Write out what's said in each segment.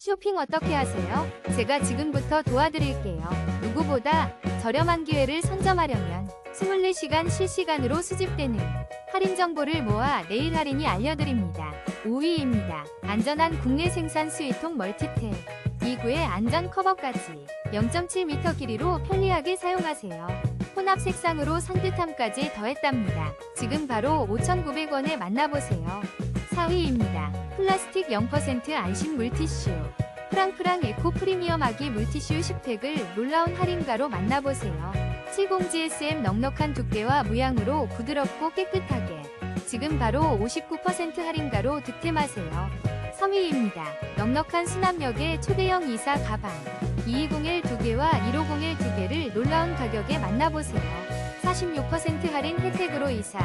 쇼핑 어떻게 하세요? 제가 지금부터 도와드릴게요. 누구보다 저렴한 기회를 선점하려면 24시간 실시간으로 수집되는 할인 정보를 모아 내일 할인이 알려드립니다. 5위입니다. 안전한 국내 생산 수유통 멀티탭. 2구의 안전 커버까지 0.7m 길이로 편리하게 사용하세요. 혼합 색상으로 산뜻함까지 더했답니다. 지금 바로 5,900원에 만나보세요. 4위입니다. 플라스틱 0% 안심 물티슈. 프랑프랑 에코 프리미엄 아기 물티슈 10팩을 놀라운 할인가로 만나보세요. 70GSM 넉넉한 두께와 무양으로 부드럽고 깨끗하게. 지금 바로 59% 할인가로 득템하세요. 3위입니다. 넉넉한 수납력의 초대형 이사 가방. 2201 2개와 1501 2개를 놀라운 가격에 만나보세요. 46% 할인 혜택으로 이사,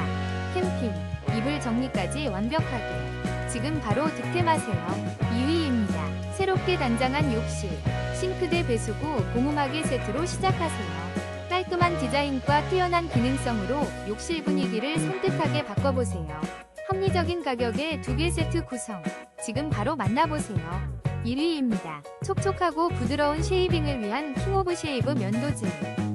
캠핑, 이불 정리까지 완벽하게. 지금 바로 득템하세요. 2위입니다. 새롭게 단장한 욕실, 싱크대 배수구 고무마개 세트로 시작하세요. 깔끔한 디자인과 뛰어난 기능성으로 욕실 분위기를 산뜻하게 바꿔보세요. 합리적인 가격에 두 개 세트 구성. 지금 바로 만나보세요. 1위입니다. 촉촉하고 부드러운 쉐이빙을 위한 킹오브 쉐이브 면도질.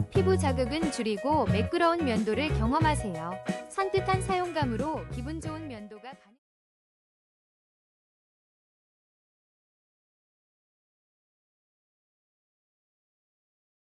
피부 자극은 줄이고 매끄러운 면도를 경험하세요. 산뜻한 사용감으로 기분 좋은 가능.